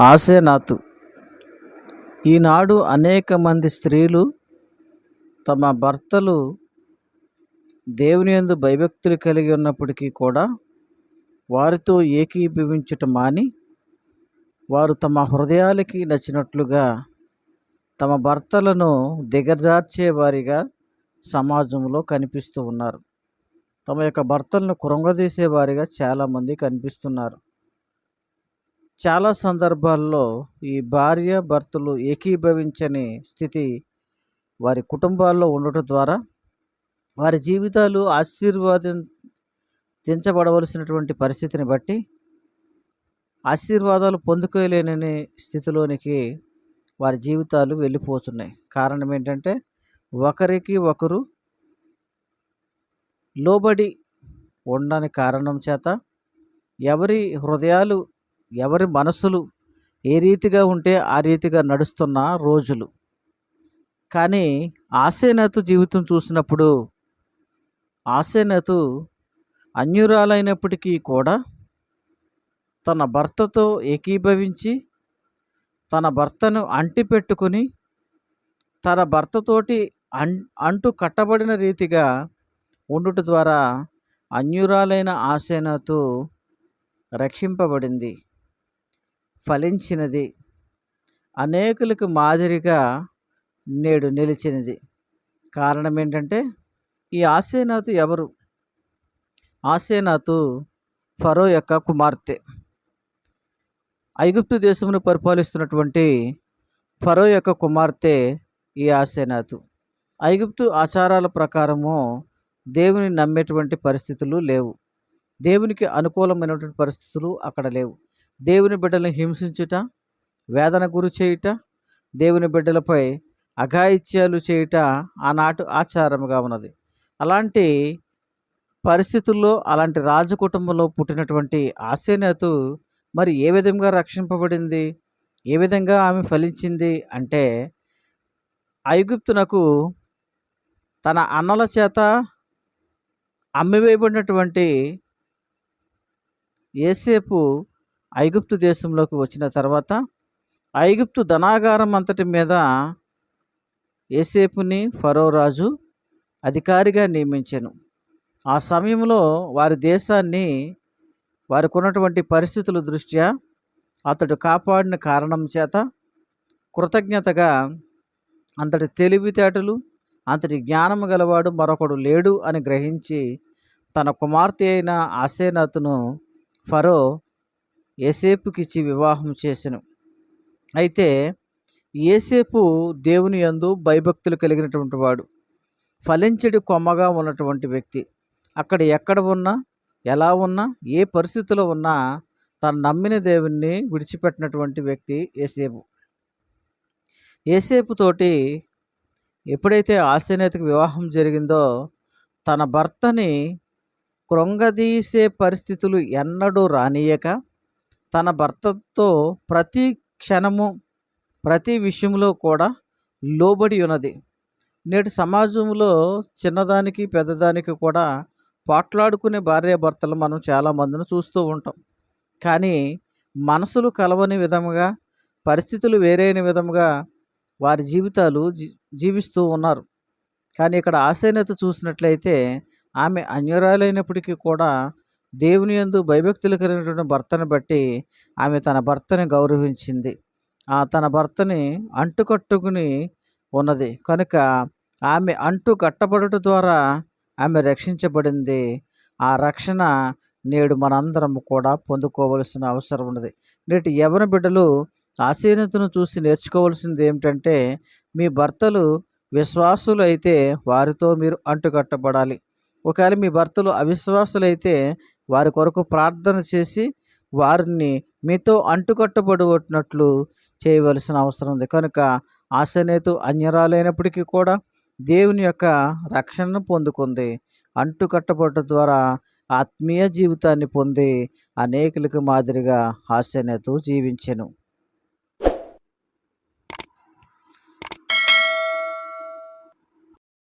ఆసేనాతు ఈనాడు అనేక మంది స్త్రీలు తమ భర్తలు దేవుని ఎందు భయభక్తులు కలిగి ఉన్నప్పటికీ కూడా వారితో ఏకీభవించటం మాని వారు తమ హృదయాలకి నచ్చినట్లుగా తమ భర్తలను దిగజార్చే వారిగా సమాజంలో కనిపిస్తూ ఉన్నారు. తమ యొక్క భర్తలను కురంగదీసే వారిగా చాలామంది కనిపిస్తున్నారు. చాలా సందర్భాల్లో ఈ భార్య భర్తలు ఏకీభవించని స్థితి వారి కుటుంబాల్లో ఉండటం ద్వారా వారి జీవితాలు ఆశీర్వాదించబడవలసినటువంటి పరిస్థితిని బట్టి ఆశీర్వాదాలు పొందుకోలేనని స్థితిలోనికి వారి జీవితాలు వెళ్ళిపోతున్నాయి. కారణం ఏంటంటే ఒకరికి ఒకరు లోబడి ఉండని కారణం చేత ఎవరి హృదయాలు ఎవరి మనసులు ఏ రీతిగా ఉంటే ఆ రీతిగా నడుస్తున్న రోజులు. కానీ ఆసేనతు జీవితం చూసినప్పుడు ఆసేనతు అన్యురాలైనప్పటికీ కూడా తన భర్తతో ఏకీభవించి తన భర్తను అంటి పెట్టుకుని తన భర్తతోటి అం అంటు కట్టబడిన రీతిగా ఉండుట ద్వారా అన్యురాలైన ఆసేనతు రక్షింపబడింది. ఫలించినది. అనేకులకు మాదిరిగా నేడు నిలిచినది. కారణం ఏంటంటే ఈ ఆసేనాథు ఎవరు? ఆసేనాథు ఫరో యొక్క కుమార్తె. ఐగుప్తు దేశమును పరిపాలిస్తున్నటువంటి ఫరో యొక్క కుమార్తె ఈ ఆసేనాథు ఐగుప్తు ఆచారాల ప్రకారము దేవుని నమ్మేటువంటి పరిస్థితులు లేవు. దేవునికి అనుకూలమైనటువంటి పరిస్థితులు అక్కడ లేవు. దేవుని బిడ్డలను హింసించుట వేదన గురి చేయుట దేవుని బిడ్డలపై అఘాయిత్యాలు చేయుట ఆనాటు ఆచారముగా ఉన్నది. అలాంటి పరిస్థితుల్లో అలాంటి రాజు కుటుంబంలో పుట్టినటువంటి ఆసేనతు మరి ఏ విధంగా రక్షింపబడింది? ఏ విధంగా ఆమె ఫలించింది? అంటే ఐగుప్తునకు తన అన్నల చేత అమ్మివేయబడినటువంటి ఏసేపు ఐగుప్తు దేశంలోకి వచ్చిన తర్వాత ఐగుప్తు ధనాగారం అంతటి మీద ఏసేపుని ఫరో రాజు అధికారిగా నియమించాను. ఆ సమయంలో వారి దేశాన్ని వారికి ఉన్నటువంటి పరిస్థితుల దృష్ట్యా అతడు కాపాడిన కారణం చేత కృతజ్ఞతగా అంతటి తెలివితేటలు అంతటి జ్ఞానము గలవాడు మరొకడు లేడు అని గ్రహించి తన కుమార్తె అయిన ఆసేనాథును ఫరో ఏసేపుకిచ్చి వివాహం చేసెను. అయితే ఏసేపు దేవుని యందు భయభక్తులు కలిగినటువంటి వాడు. ఫలించడి కొమ్మగా ఉన్నటువంటి వ్యక్తి. అక్కడ ఎక్కడ ఉన్నా ఎలా ఉన్నా ఏ పరిస్థితిలో ఉన్నా తను నమ్మిన దేవుణ్ణి విడిచిపెట్టినటువంటి వ్యక్తి ఏసేపు ఏసేపుతోటి ఎప్పుడైతే ఆశనేతకు వివాహం జరిగిందో తన భర్తని కృంగదీసే పరిస్థితులు ఎన్నడూ రానియక తన భర్తతో ప్రతి క్షణము ప్రతి విషయంలో కూడా లోబడి ఉన్నది. నేటి సమాజంలో చిన్నదానికి పెద్దదానికి కూడా పోట్లాడుకునే భార్యాభర్తలు మనం చాలామందిని చూస్తూ ఉంటాం. కానీ మనసులు కలవని విధముగా పరిస్థితులు వేరైన విధముగా వారి జీవితాలు జీవిస్తూ ఉన్నారు. కానీ ఇక్కడ ఆశైనత చూసినట్లయితే ఆమె అన్యురాలైనప్పటికీ కూడా దేవుని యందు భయభక్తులు కలిగినటువంటి భర్తను బట్టి ఆమె తన భర్తని గౌరవించింది. ఆ తన భర్తని అంటుకట్టుకుని ఉన్నది. కనుక ఆమె అంటు కట్టబడుట ద్వారా ఆమె రక్షించబడింది. ఆ రక్షణ నేడు మనందరం కూడా పొందుకోవలసిన అవసరం ఉన్నది. నేటి యవన బిడ్డలు ఆశీనతను చూసి నేర్చుకోవాల్సింది ఏమిటంటే మీ భర్తలు విశ్వాసులు అయితే వారితో మీరు అంటుకట్టబడాలి ఒకవేళ మీ భర్తలు అవిశ్వాసులైతే వారి కొరకు ప్రార్థన చేసి వారిని మీతో అంటుకట్టబడినట్లు చేయవలసిన అవసరం ఉంది. కనుక ఆశనేతు అన్యరాలైనప్పటికీ కూడా దేవుని యొక్క రక్షణను పొందుకుంది. అంటుకట్టబడటం ద్వారా ఆత్మీయ జీవితాన్ని పొంది అనేకులకు మాదిరిగా హాస్యనేతు జీవించెను.